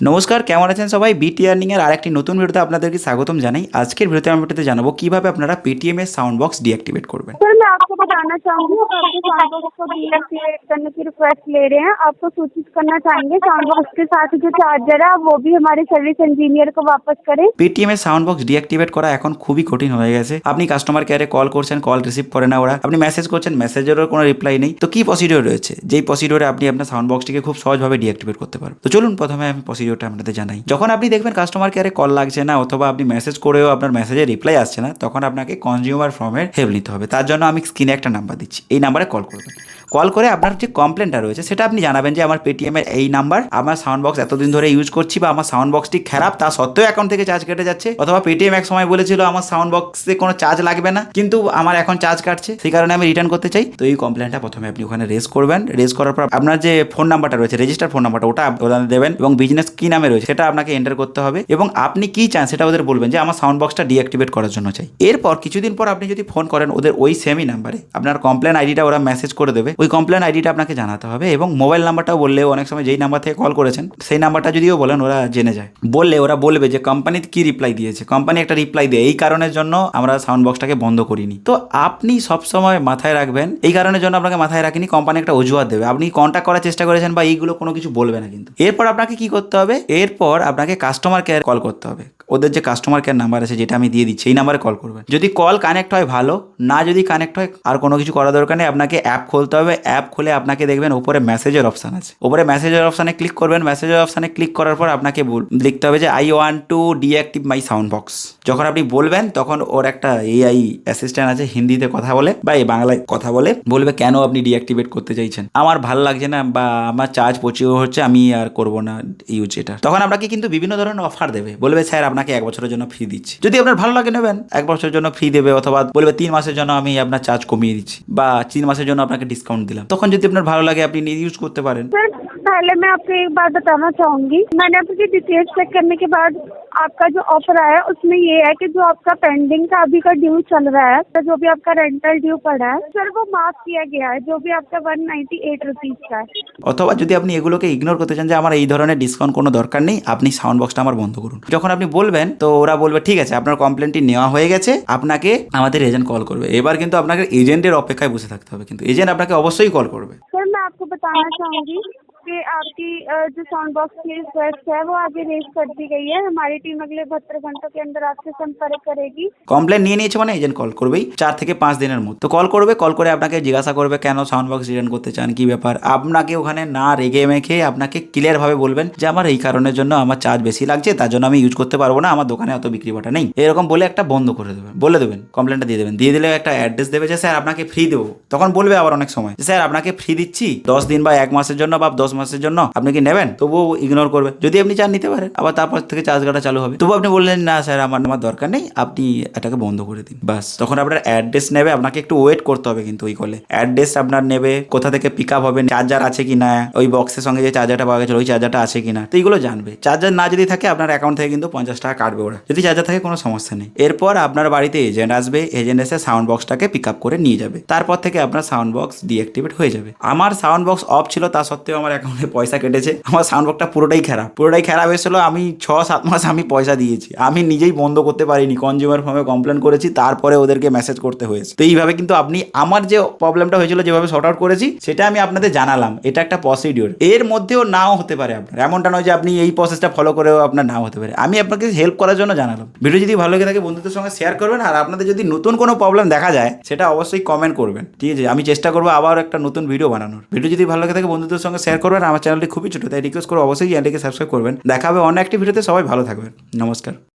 নমস্কার কেমন আছেন সবাই বিটি আর্নিং এর আরেকটি নতুন ভিডিওতে আপনাদেরকে স্বাগতম জানাই আজকের ভিডিওতে আমি ভিডিওতে জানাবো কিভাবে আপনারা পেটিএম এর সাউন্ড বক্স ডিঅ্যাক্টিভেট করবেন सर मैं आपको बताना चाहूंगी आप आपके साउंड बॉक्स को डीएक्टिवेट करने की रिक्वेस्ट ले रहे हैं आपको सूचित करना चाहेंगे साउंड बॉक्स के साथ जो चार्जर है वो भी हमारे सर्विस इंजीनियर को वापस करें পেটিএম এর সাউন্ড বক্স ডিঅ্যাক্টিভেট করা এখন খুবই কঠিন হয়ে গেছে আপনি কাস্টমার কেয়ারে কল করছেন কল রিসিভ করে না ওরা আপনি মেসেজ করছেন মেসেজেরও কোনো রিপ্লাই নেই তো কি প্রসিডিওর রয়েছে যেই প্রসিডিওরে আপনি আপনার সাউন্ড বক্সটিকে খুব সহজভাবে ডিঅ্যাক্টিভেট করতে পারবেন তো চলুন প্রথমে আমি প্রসিডিওরটা আপনাদের জানাই। যখন আপনি দেখবেন কাস্টমার কেয়ারে কল লাগছে না অথবা আপনি মেসেজ করেও আপনার মেসেজে রিপ্লাই আসছে না, তখন আপনাকে কনজিউমার ফর্মের হেল্প নিতে হবে। তার জন্য আমি স্ক্রিনে একটা নাম্বার দিচ্ছি। এই নাম্বারে কল করবেন। কল করে আপনার যে কমপ্লেনটা রয়েছে, সেটা আপনি জানাবেন যে আমার পেটিএম এর এই নাম্বার আমার সাউন্ড বক্স এতদিন ধরে ইউজ করছি বা আমার সাউন্ড বক্সটি খারাপ, তা সত্ত্বেও অ্যাকাউন্ট থেকে চার্জ কেটে যাচ্ছে। অথবা পেটিএম এক সময় বলেছিল আমার সাউন্ড বক্সে কোনো চার্জ লাগবে না, কিন্তু আমার এখন চার্জ কাটছে, সেই কারণে আমি রিটার্ন করতে চাই। তো এই কমপ্লেনটা প্রথমে আপনি ওখানে রেজ করবেন। রেজ করার পর আপনার যে ফোন নাম্বারটা রয়েছে রেজিস্টার ফোন নাম্বারটা ওটা ওখানে দেবেন এবং বিজনেস কি নামে রয়েছে, সেটা আপনাকে এন্টার করতে হবে এবং আপনি কি চান সেটা ওদের বলবেন যে আমার সাউন্ড বক্সটা ডিঅ্যাক্টিভেট করার জন্য চাই। এরপর কিছুদিন পর আপনি যদি ফোন করেন ওদের ওই সেমই নাম্বারে আপনার কমপ্লেন আইডিটা ওরা মেসেজ করে দেবে। ওই কমপ্লেন আইডিটা আপনাকে জানাতে হবে এবং মোবাইল নাম্বারটাও বললেও অনেক সময় যেই নাম্বার থেকে কল করেছেন, সেই নাম্বারটা যদিও বলেন, ওরা জেনে যায়। বললে ওরা বলবে যে কোম্পানি কি রিপ্লাই দিয়েছে? কোম্পানি একটা রিপ্লাই দেয়। এই কারণের জন্য আমরা সাউন্ড বক্সটাকে বন্ধ করিনি। তো আপনি সবসময় মাথায় রাখবেন, এই কারণের জন্য আপনাকে মাথায় রাখিনি কোম্পানি একটা অজুহাত দেবে। আপনি কন্ট্যাক্ট করার চেষ্টা করেছেন বা এইগুলো কোনো কিছু বলবে না কিন্তু। এরপর আপনাকে কি করতে হবে? এরপর আপনাকে কাস্টমার কেয়ার কল করতে হবে। ওদের যে কাস্টমার কেয়ার নাম্বার আছে, যেটা আমি দিয়ে দিচ্ছি, এই নাম্বারে কল করবেন যদি কল কানেক্ট হয়, ভালো। না যদি কানেক্ট হয়, আর কোনো কিছু করা দরকার নেই, আপনাকে অ্যাপ খুলতে হবে। অ্যাপ খুলে আপনাকে দেখবেন উপরে মেসেজের অপশান আছে। উপরে মেসেজের অপশানে ক্লিক করবেন। মেসেজের অপশানে ক্লিক করার পর আপনাকে লিখতে হবে যে I want to deactivate my sound box যখন আপনি বলবেন, তখন ওর একটা এআই অ্যাসিস্ট্যান্ট আছে, হিন্দিতে কথা বলে বা এই বাংলায় কথা বলে, বলবে, কেন আপনি ডিঅ্যাক্টিভেট করতে চাইছেন? আমার ভালো লাগছে না, বা আমার চার্জ প্রচুর হচ্ছে, আমি আর করব না ইউজ এটা। তখন আপনাকে কিন্তু বিভিন্ন ধরনের অফার দেবে। বলবে, স্যার, আপনাকে এক বছরের জন্য ফ্রি দিচ্ছি যদি আপনার ভালো লাগে নেবেন এক বছরের জন্য ফ্রি দেবে অথবা বলবে তিন মাসের জন্য আমি আপনার চার্জ কমিয়ে দিচ্ছি বা তিন মাসের জন্য আপনাকে ডিসকাউন্ট দিলাম তখন যদি আপনার ভালো লাগে আপনি ইউজ করতে পারেন सर पहले मैं आपको एक बात बताना चाहूंगी मैंने आपकी डिटेल्स चेक करने के बाद आपका जो ऑफर आया उसमें ये है कि जो आपका पेंडिंग का अभी का ड्यू चल रहा है तो जो भी आपका रेंटल ड्यू पड़ा है सर वो माफ किया गया है जो भी आपका वन नाइन्टी एट रुपीज का है অথবা যদি আপনি এগুলোকে ইগনোর করতে চান যে আমার এই ধরনের ডিসকাউন্ট কোনো দরকার নেই আপনি সাউন্ড বক্সটা আমার বন্ধ করুন যখন আপনি বলবেন তো ওরা বলবে ঠিক আছে আপনার কমপ্লেনটি নেওয়া হয়ে গেছে আপনাকে আমাদের এজেন্ট কল করবে এবার কিন্তু আপনাকে এজেন্টের অপেক্ষায় বসে থাকতে হবে কিন্তু এজেন্ট আপনাকে অবশ্যই কল করবে सर मैं आपको बताना चाहूंगी कि आपकी अ, जो साउंड बॉक्स की रिक्वेस्ट है वो आगे रेज कर दी गई है हमारी टीम अगले बहत्तर घंटों के अंदर आपसे संपर्क करेगी কমপ্লেন নিয়ে নিয়েছে মানে এজেন্ট কল করবেই চার থেকে পাঁচ দিনের মধ্যে তো কল করবে কল করে আপনাকে জিজ্ঞাসা করবে কেন সাউন্ড বক্স রিটার্ন করতে চান কি ব্যাপার আপনাকে ওখানে না রেগে মেখে আপনাকে ক্লিয়ার ভাবে বলবেন যে আমার এই কারণের জন্য আমার চার্জ বেশি লাগছে তার জন্য আমি ইউজ করতে পারবো না আমার দোকানে অত বিক্রি বাটা নেই এরকম বলে একটা বন্ধ করে দেবেন বলে দেবেন কমপ্লেনটা দিয়ে দেবেন দিয়ে দিলে একটা অ্যাড্রেস দেবে যে স্যার আপনাকে ফ্রি দেবো তখন বলবে আবার অনেক সময় যে, স্যার আপনাকে ফ্রি দিচ্ছি দশ দিন বা এক মাসের জন্য বা দশ মাসের জন্য আপনি কি নেবেন? তবুও ইগনোর করবে। যদি আপনি চান নিতে পারেন। আবার তারপর থেকে চার্জ কাটা চালু হবে। তবু আপনি বললেন, না স্যার, আমার আমার দরকার নেই। আপনি এটাকে বন্ধ করে দিন। বাস তখন আপনার অ্যাড্রেস নেবে। আপনাকে একটু ওয়েট করতে হবে কিন্তু ওই কলে অ্যাড্রেস আপনার নেবে, কোথা থেকে পিক আপ হবে চার্জার আছে কি না, ওই বক্সের সঙ্গে যে চার্জারটা পাওয়া গেছিল, ওই চার্জারটা আছে কি না। তো এইগুলো জানবে। চার্জার না যদি থাকে, আপনার অ্যাকাউন্ট থেকে কিন্তু পঞ্চাশ টাকা কাটবে ওরা। যদি চার্জার থাকে, কোনো সমস্যা নেই। এরপর আপনার বাড়িতে এজেন্ট আসবে। এজেন্ট এসে সাউন্ড বক্সটাকে পিক আপ করে নিয়ে যাবে। তারপর থেকে আপনার সাউন্ড বক্স ডিঅ্যাক্টিভেট হয়ে যাবে। আমার সাউন্ড বক্স অফ ছিল তা সত্ত্বেও আমার অ্যাকাউন্টে পয়সা কেটেছে। আমার সাউন্ড বক্সটা পুরোটাই খারাপ। পুরোটাই খারাপ এসেছিল, আমি ছ সাত মাস আমি পয়সা দিয়েছি। আমি নিজেই বন্ধ করতে পারিনি কনজিউমার ফর্মে কমপ্লেন করেছি, তারপরে ওদেরকে মেসেজ করতে হয়েছে। তো এইভাবে কিন্তু আপনি, আমার যে প্রবলেমটা হয়েছিল, যেভাবে শর্ট আউট করেছি, সেটা আমি আপনাদের জানালাম। এটা একটা প্রসিডিওর এর মধ্যেও নাও হতে পারে আপনার। এমনটা নয় যে আপনি এই প্রসেসটা ফলো করেও আপনার নাও হতে পারে। আমি আপনাকে হেল্প করার জন্য জানালাম। ভিডিও যদি ভালো লাগে থাকে, বন্ধুদের সঙ্গে শেয়ার করবেন। আর আপনাদের যদি নতুন কোনো প্রবলেম দেখা যায়, সেটা অবশ্যই কমেন্ট করবেন। ঠিক আছে? আমি চেষ্টা করব আবার একটা নতুন ভিডিও বানানোর। ভিডিও যদি ভালো লাগে থাকে, বন্ধুদের সঙ্গে শেয়ার করবেন আমার চ্যানেলটি খুবই ছোটো, তাই রিকোয়েস্ট করে অবশ্যই চ্যানেলটিকে সাবস্ক্রাইব করবেন। দেখা হবে অন্য একটি ভিডিওতে, সবাই ভালো থাকবেন। নমস্কার।